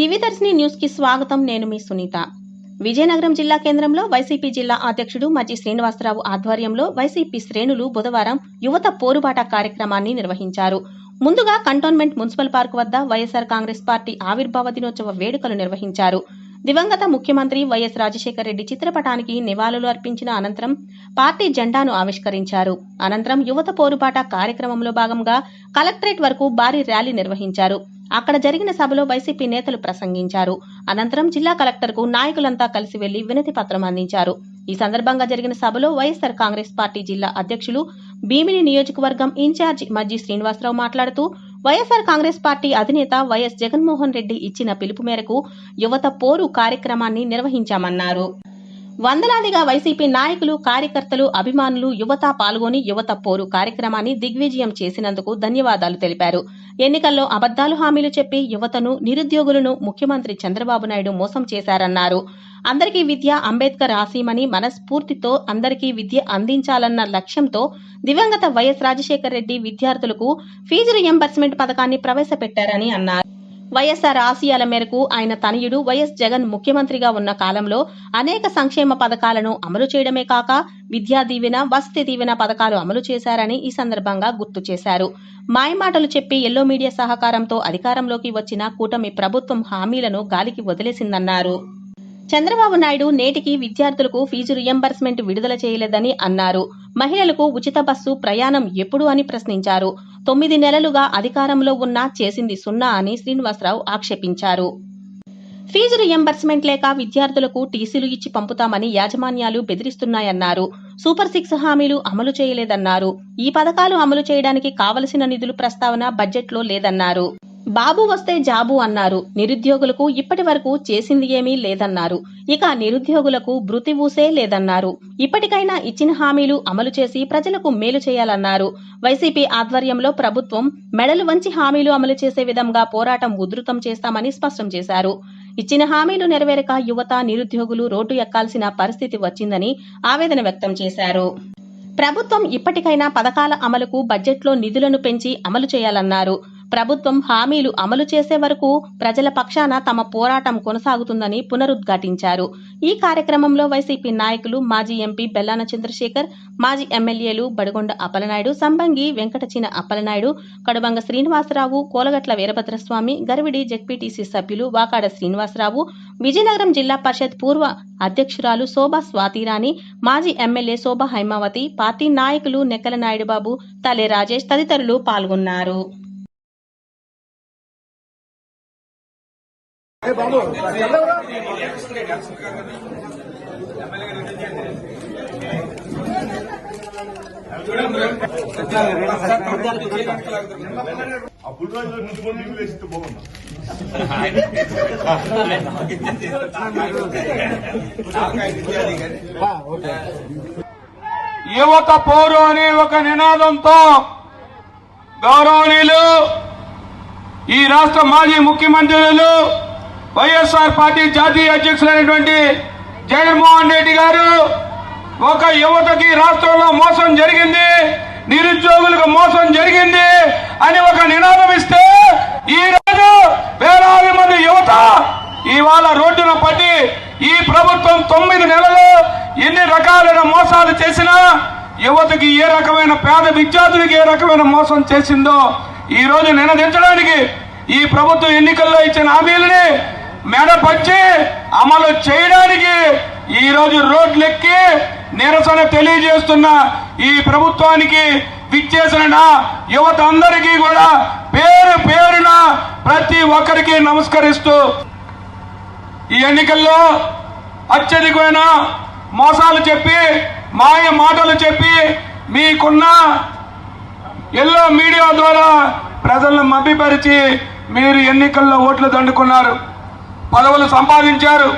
దివ్యదర్శిని న్యూస్కి స్వాగతం. నేను మీ సునీత. విజయనగరం జిల్లా కేంద్రంలో వైసీపీ జిల్లా అధ్యక్షుడు మజ్జి శ్రీనివాసరావు ఆధ్వర్యంలో వైసీపీ శ్రేణులు బుధవారం యువత పోరుబాట కార్యక్రమాన్ని నిర్వహించారు. ముందుగా కంటోన్మెంట్ మున్సిపల్ పార్క్ వద్ద వైఎస్ఆర్ కాంగ్రెస్ పార్టీ ఆవిర్భావ దినోత్సవ వేడుకలు నిర్వహించారు. దివంగత ముఖ్యమంత్రి వైఎస్ రాజశేఖర రెడ్డి చిత్రపటానికి నివాళులు అర్పించిన అనంతరం పార్టీ జెండాను ఆవిష్కరించారు. అనంతరం యువత పోరుబాట కార్యక్రమంలో భాగంగా కలెక్టరేట్ వరకు భారీ ర్యాలీ నిర్వహించారు. అక్కడ జరిగిన సభలో వైసీపీ నేతలు ప్రసంగించారు. అనంతరం జిల్లా కలెక్టర్కు నాయకులంతా కలిసి వెళ్ళి వినతి పత్రం అందించారు. ఈ సందర్భంగా జరిగిన సభలో వైఎస్సార్ కాంగ్రెస్ పార్టీ జిల్లా అధ్యక్షులు భీమిని నియోజకవర్గం ఇన్ఛార్జి మజ్జి శ్రీనివాసరావు మాట్లాడుతూ వైఎస్సార్ కాంగ్రెస్ పార్టీ అధినేత వైఎస్ జగన్మోహన్ రెడ్డి ఇచ్చిన పిలుపు మేరకు యువత పోరు కార్యక్రమాన్ని నిర్వహించామన్నారు. వందలాదిగా వైసీపీ నాయకులు కార్యకర్తలు అభిమానులు యువత పాల్గొని యువత పోరు కార్యక్రమాన్ని దిగ్విజయం చేసినందుకు ధన్యవాదాలు తెలిపారు. ఎన్నికల్లో అబద్దాలు హామీలు చెప్పి యువతను నిరుద్యోగులను ముఖ్యమంత్రి చంద్రబాబు నాయుడు మోసం చేశారన్నారు. అందరికీ విద్య అంబేద్కర్ ఆశీమని మనస్ఫూర్తితో అందరికీ విద్య అందించాలన్న లక్ష్యంతో దివంగత వైఎస్ రాజశేఖర రెడ్డి విద్యార్థులకు ఫీజు రియంబర్స్మెంట్ పథకాన్ని ప్రవేశపెట్టారని అన్నారు. వైఎస్ఆర్ ఆశయాల మేరకు ఆయన తనయుడు వైఎస్ జగన్ ముఖ్యమంత్రిగా ఉన్న కాలంలో అనేక సంక్షేమ పథకాలను అమలు చేయడమే కాక విద్యా దీవెన వసతి దీవెన పథకాలు అమలు చేశారని ఈ సందర్భంగా గుర్తు చేశారు. మాయమాటలు చెప్పి ఎల్లో మీడియా సహకారంతో అధికారంలోకి వచ్చిన కూటమి ప్రభుత్వం హామీలను గాలికి వదిలేసిందన్నారు. చంద్రబాబు నాయుడు నేటికి విద్యార్థులకు ఫీజు రియంబర్స్మెంట్ విడుదల చేయలేదని అన్నారు. మహిళలకు ఉచిత బస్సు ప్రయాణం ఎప్పుడు అని ప్రశ్నించారు. తొమ్మిది నెలలుగా అధికారంలో ఉన్నా చేసింది సున్నా అని శ్రీనివాసరావు ఆక్షేపించారు. ఫీజు రియంబర్స్మెంట్ లేక విద్యార్థులకు టీసీలు ఇచ్చి పంపుతామని యాజమాన్యాలు బెదిరిస్తున్నాయన్నారు. సూపర్ సిక్స్ హామీలు అమలు చేయలేదన్నారు. ఈ పథకాలు అమలు చేయడానికి కావలసిన నిధులు ప్రస్తావన బడ్జెట్లో లేదన్నారు. బాబు వస్తే జాబు అన్నారు. నిరుద్యోగులకు ఇప్పటి వరకు చేసింది ఏమీ లేదన్నారు. ఇక నిరుద్యోగులకు భృతి ఊసే లేదన్నారు. ఇప్పటికైనా ఇచ్చిన హామీలు అమలు చేసి ప్రజలకు మేలు చేయాలన్నారు. వైసీపీ ఆధ్వర్యంలో ప్రభుత్వం మెడలు వంచి హామీలు అమలు చేసే విధంగా పోరాటం ఉధృతం చేస్తామని స్పష్టం చేశారు. ఇచ్చిన హామీలు నెరవేరక యువత నిరుద్యోగులు రోడ్డు ఎక్కాల్సిన పరిస్థితి వచ్చిందని ఆవేదన వ్యక్తం చేశారు. ప్రభుత్వం ఇప్పటికైనా పథకాల అమలుకు బడ్జెట్లో నిధులను పెంచి అమలు చేయాలన్నారు. ప్రభుత్వం హామీలు అమలు చేసే వరకు ప్రజల పక్షాన తమ పోరాటం కొనసాగుతుందని పునరుద్ఘాటించారు. ఈ కార్యక్రమంలో వైసీపీ నాయకులు మాజీ ఎంపీ బెల్లాన చంద్రశేఖర్ మాజీ ఎమ్మెల్యేలు బడిగొండ అప్పలనాయుడు సంబంగి వెంకటచిన అప్పలనాయుడు కడుబంగ శ్రీనివాసరావు కోలగట్ల వీరభద్రస్వామి గరివిడి జెడ్పీటీసీ సభ్యులు వాకాడ శ్రీనివాసరావు విజయనగరం జిల్లా పరిషత్ పూర్వ అధ్యక్షురాలు శోభా స్వాతిరాణి మాజీ ఎమ్మెల్యే శోభా హైమావతి పార్టీ నాయకులు నెక్కల నాయుడుబాబు తలే రాజేష్ తదితరులు పాల్గొన్నారు. ఆ బాగుంది యువత పోరు అనే ఒక నినాదంతో గౌరవనీయులు ఈ రాష్ట్ర మాజీ ముఖ్యమంత్రులు వైఎస్ఆర్ పార్టీ జాతీయ అధ్యక్షులైనటువంటి జగన్మోహన్ రెడ్డి గారు ఒక యువతకి రాష్ట్రంలో మోసం జరిగింది నిరుద్యోగులకు మోసం జరిగింది అని ఒక నినాదం ఇస్తే ఈ రోజు వేలాది మంది యువత ఇవాళ రోడ్డున పట్టి ఈ ప్రభుత్వం తొమ్మిది నెలలు ఎన్ని రకాలైన మోసాలు చేసినా యువతకి ఏ రకమైన పేద విద్యార్థులకి ఏ రకమైన మోసం చేసిందో ఈ రోజు నినదించడానికి ఈ ప్రభుత్వం ఎన్నికల్లో ఇచ్చిన హామీలని మెడపచ్చి అమలు చేయడానికి ఈరోజు రోడ్లెక్కి నిరసన తెలియజేస్తున్న ఈ ప్రభుత్వానికి విచ్చేసిన నా యువత అందరికీ కూడా పేరు పేరున ప్రతి ఒక్కరికి నమస్కరిస్తూ ఈ ఎన్నికల్లో అత్యధికమైన మోసాలు చెప్పి మాయ మాటలు చెప్పి మీకున్న ఎల్లో మీడియా ద్వారా ప్రజలను మభ్యపరిచి మీరు ఎన్నికల్లో ఓట్లు దండుకున్నారు. పదవులు సంపాదించారు.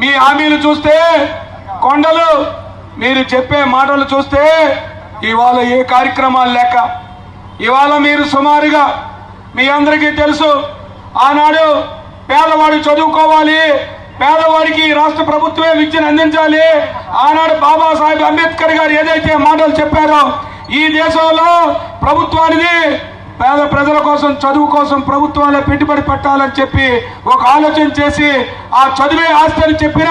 మీ హామీలు చూస్తే కొండలు మీరు చెప్పే మాటలు చూస్తే ఇవాళ ఏ కార్యక్రమాలు లేక ఇవాళ మీరు సుమారుగా మీ అందరికీ తెలుసు ఆనాడు పేదవాడు చదువుకోవాలి పేదవాడికి ఈ రాష్ట్ర ప్రభుత్వమే విద్యను అందించాలి ఆనాడు బాబాసాహెబ్ అంబేద్కర్ గారు ఏదైతే మాటలు చెప్పారో ఈ దేశంలో ప్రభుత్వానికి పేద ప్రజల కోసం చదువు కోసం ప్రభుత్వాలే పెట్టుబడి పెట్టాలని చెప్పి ఒక ఆలోచన చేసి ఆ చదివే ఆస్తి అని చెప్పిన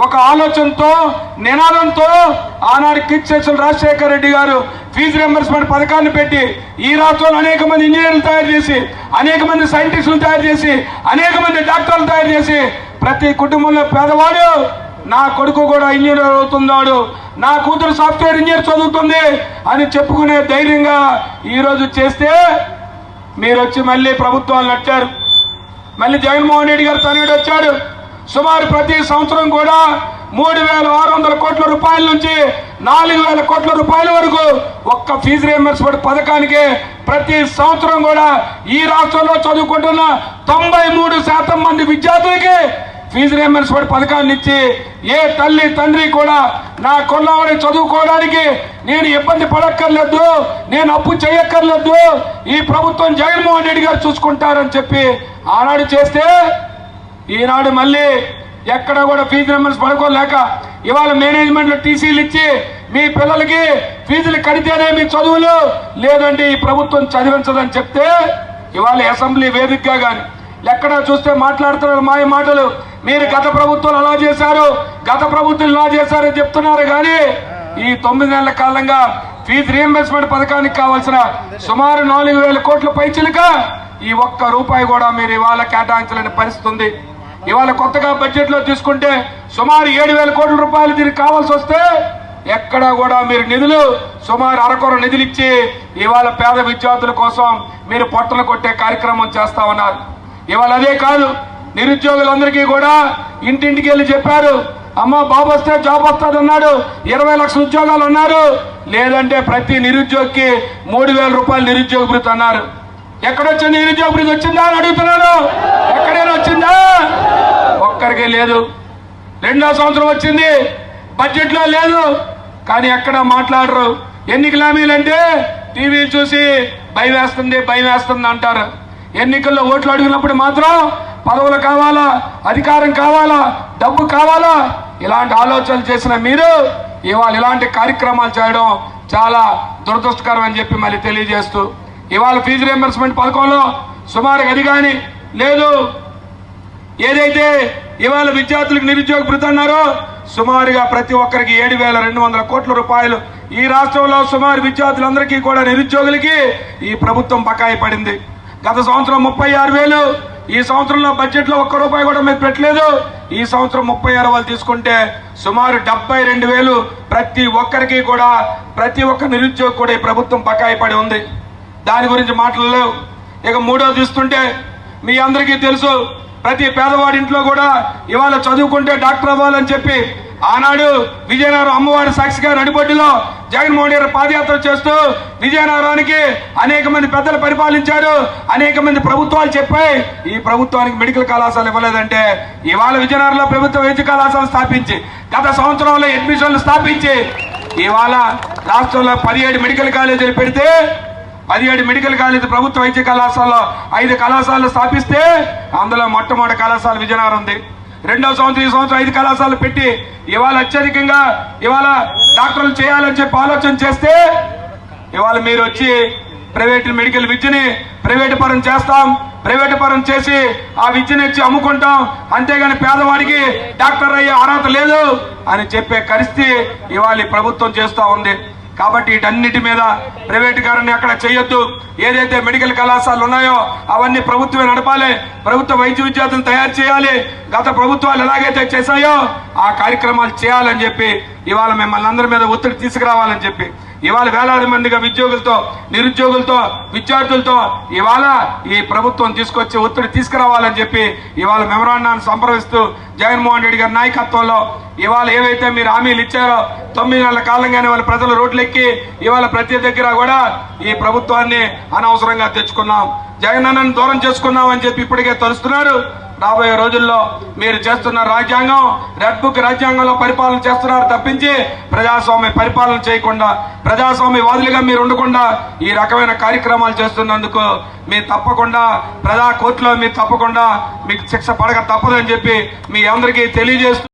ఒక ఆలోచనతో నినాదంతో ఆనాడు కిచ్చేసిన రాజశేఖర రెడ్డి గారు ఫీజు రింబర్స్మెంట్ పథకాన్ని పెట్టి ఈ రాష్ట్రంలో అనేక మంది ఇంజనీర్లు తయారు చేసి అనేక మంది సైంటిస్టులు తయారు చేసి అనేక మంది డాక్టర్లు తయారు చేసి ప్రతి కుటుంబంలో పేదవాడు నా కొడుకు కూడా ఇంజనీర్ అవుతున్నాడు. నా కూతురు సాఫ్ట్వేర్ ఇంజనీర్ చదువుతుంది అని చెప్పుకునే ధైర్యంగా ఈరోజు చేస్తే మీరు వచ్చి మళ్ళీ ప్రభుత్వాలు నచ్చారు మళ్ళీ జగన్మోహన్ రెడ్డి గారు తనయుడు వచ్చాడు. సుమారు ప్రతి సంవత్సరం కూడా మూడు వేల ఆరు వందల కోట్ల రూపాయల నుంచి నాలుగు వేల కోట్ల రూపాయల వరకు ఒక్క ఫీజు రియంబర్స్మెంట్ పథకానికి ప్రతి సంవత్సరం కూడా ఈ రాష్ట్రంలో చదువుకుంటున్న తొంభై మూడు శాతం మంది విద్యార్థులకి ఫీజు రియంబర్స్మెంట్ పథకాన్ని ఇచ్చి ఏ తల్లి తండ్రి కూడా నా కొల్లవాడి చదువుకోవడానికి నేను ఇబ్బంది పడక్కర్లేదు నేను అప్పు చేయక్కర్లేదు ఈ ప్రభుత్వం జగన్మోహన్ రెడ్డి గారు చూసుకుంటారని చెప్పి ఆనాడు చేస్తే ఈనాడు మళ్ళీ ఎక్కడ కూడా ఫీజు రియంబర్స్ పడుకోలేక ఇవాళ మేనేజ్మెంట్లో టీసీలు ఇచ్చి మీ పిల్లలకి ఫీజులు కడితేనే మీ చదువులు లేదంటే ఈ ప్రభుత్వం చదివించదని చెప్తే ఇవాళ అసెంబ్లీ వేదికగా కానీ ఎక్కడ చూస్తే మాట్లాడుతున్నారు మాయ మాటలు. మీరు గత ప్రభుత్వాలు అలా చేశారు గత ప్రభుత్వం ఇలా చేశారని చెప్తున్నారు కానీ ఈ తొమ్మిది నెలల కాలంగా ఫీజు రియంబర్స్మెంట్ పథకానికి కావాల్సిన సుమారు నాలుగు వేల కోట్ల పైచిలుక ఈ ఒక్క రూపాయి కూడా మీరు ఇవాళ కేటాయించలేని పరిస్థితి ఉంది. ఇవాళ కొత్తగా బడ్జెట్లో తీసుకుంటే సుమారు ఏడు వేల కోట్ల రూపాయలు దీనికి కావాల్సి వస్తే ఎక్కడా కూడా మీరు నిధులు సుమారు అరకొర నిధులు ఇచ్చి ఇవాళ పేద విద్యార్థుల కోసం మీరు పొట్టలు కొట్టే కార్యక్రమం చేస్తా ఉన్నారు. ఇవాళ అదే కాదు నిరుద్యోగులందరికీ కూడా ఇంటింటికి వెళ్ళి చెప్పారు అమ్మ బాబు వస్తే జాబ్ వస్తుంది అన్నాడు ఇరవై లక్షల ఉద్యోగాలు అన్నారు. లేదంటే ప్రతి నిరుద్యోగికి మూడు వేల రూపాయలు నిరుద్యోగ భృతి అన్నారు. ఎక్కడొచ్చింది నిరుద్యోగ భృతి? వచ్చిందా అని అడుగుతున్నాను ఎక్కడైనా వచ్చిందా? ఒక్కరికి లేదు. రెండో సంవత్సరం వచ్చింది. బడ్జెట్లో లేదు. కానీ ఎక్కడ మాట్లాడరు. ఎన్నికల హామీలంటే టీవీ చూసి భయం వేస్తుంది భయం వేస్తుంది అంటారు. ఎన్నికల్లో ఓట్లు అడిగినప్పుడు మాత్రం పదవులు కావాలా? అధికారం కావాలా? డబ్బు కావాలా? ఇలాంటి ఆలోచనలు చేసిన మీరు ఇవాళ ఇలాంటి కార్యక్రమాలు చేయడం చాలా దురదృష్టకరం అని చెప్పి మళ్ళీ తెలియజేస్తూ ఇవాళ ఫీజు రియంబర్స్మెంట్ పథకంలో సుమారుగా అది కానీ లేదు. ఏదైతే ఇవాళ విద్యార్థులకు నిరుద్యోగ భృతి అన్నారో సుమారుగా ప్రతి ఒక్కరికి ఏడు వేల రెండు వందల కోట్ల రూపాయలు ఈ రాష్ట్రంలో సుమారు విద్యార్థులందరికీ కూడా నిరుద్యోగులకి ఈ ప్రభుత్వం బకాయి పడింది. గత సంవత్సరం ముప్పై ఆరు వేలు ఈ సంవత్సరంలో బడ్జెట్లో ఒక్క రూపాయి కూడా మీరు పెట్టలేదు. ఈ సంవత్సరం ముప్పై ఆరు వాళ్ళు తీసుకుంటే సుమారు డెబ్బై రెండు వేలు ప్రతి ఒక్కరికి కూడా ప్రతి ఒక్క నిరుద్యోగి కూడా ఈ ప్రభుత్వం బకాయి పడి ఉంది. దాని గురించి మాట్లాడలేవు ఇక మూడోది చూస్తుంటే మీ అందరికీ తెలుసు ప్రతి పేదవాడింట్లో కూడా ఇవాళ చదువుకుంటే డాక్టర్ అవ్వాలని చెప్పి ఆనాడు విజయనగరం అమ్మవారి సాక్షిగా నడిబొడ్డులో జగన్మోహన్ రెడ్డి పాదయాత్ర చేస్తూ విజయనగరానికి అనేక మంది పెద్దలు పరిపాలించారు అనేక మంది ప్రభుత్వాలు చెప్పాయి. ఈ ప్రభుత్వానికి మెడికల్ కళాశాల ఇవ్వలేదంటే ఇవాళ విజయనగరంలో ప్రభుత్వ వైద్య కళాశాల స్థాపించి గత సంవత్సరంలో అడ్మిషన్లు స్థాపించి ఇవాళ రాష్ట్రంలో పదిహేడు మెడికల్ కాలేజీలు పెడితే పదిహేడు మెడికల్ కాలేజ్ ప్రభుత్వ వైద్య కళాశాలలో ఐదు కళాశాలలు స్థాపిస్తే అందులో మొట్టమొదటి కళాశాల విజయనగరం ఉంది. రెండవ సంవత్సరం ఈ సంవత్సరం ఐదు కళాశాలలు పెట్టి ఇవాళ అత్యధికంగా ఇవాళ డాక్టర్లు చేయాలని చెప్పి ఆలోచన చేస్తే ఇవాళ మీరు వచ్చి ప్రైవేట్ మెడికల్ విద్యని ప్రైవేట్ పరం చేస్తాం ప్రైవేట్ పరం చేసి ఆ విద్యను ఇచ్చి అమ్ముకుంటాం. అంతేగాని పేదవాడికి డాక్టర్ అయ్యే అర్హత లేదు అని చెప్పే పరిస్థితి ఇవాళ ప్రభుత్వం చేస్తూ ఉంది. కాబట్టి వీటన్నిటి మీద ప్రైవేటీకరణ అక్కడ చేయొద్దు. ఏదైతే మెడికల్ కళాశాలలు ఉన్నాయో అవన్నీ ప్రభుత్వమే నడపాలి. ప్రభుత్వ వైద్య విద్యార్థులు తయారు చేయాలి. గత ప్రభుత్వాలు ఎలాగైతే చేశాయో ఆ కార్యక్రమాలు చేయాలని చెప్పి ఇవాళ మిమ్మల్ని అందరి మీద ఒత్తిడి తీసుకురావాలని చెప్పి ఇవాళ వేలాది మందిగా ఉద్యోగులతో నిరుద్యోగులతో విద్యార్థులతో ఇవాళ ఈ ప్రభుత్వం తీసుకొచ్చి ఒత్తిడి తీసుకురావాలని చెప్పి ఇవాళ మెమరాండాన్ని సంప్రదిస్తూ జగన్మోహన్ రెడ్డి గారి నాయకత్వంలో ఇవాళ ఏవైతే మీరు హామీలు ఇచ్చారో తొమ్మిది నెలల కాలంగానే వాళ్ళ ప్రజలు రోడ్లెక్కి ఇవాళ ప్రతి దగ్గర కూడా ఈ ప్రభుత్వాన్ని అనవసరంగా తెచ్చుకున్నాం. జగన్ అన్నను దూరం చేసుకున్నాం అని చెప్పి ఇప్పటికే తలుస్తున్నారు. రాబోయే రోజుల్లో మీరు చేస్తున్న రాజ్యాంగం రెడ్ బుక్ రాజ్యాంగంలో పరిపాలన చేస్తున్నారు తప్పించి ప్రజాస్వామ్య పరిపాలన చేయకుండా ప్రజాస్వామ్య వాదులుగా మీరు ఉండకుండా ఈ రకమైన కార్యక్రమాలు చేస్తున్నందుకు మీరు తప్పకుండా ప్రజా కోర్టులో మీరు తప్పకుండా మీకు శిక్ష పడక తప్పదని చెప్పి మీ అందరికీ తెలియజేస్తూ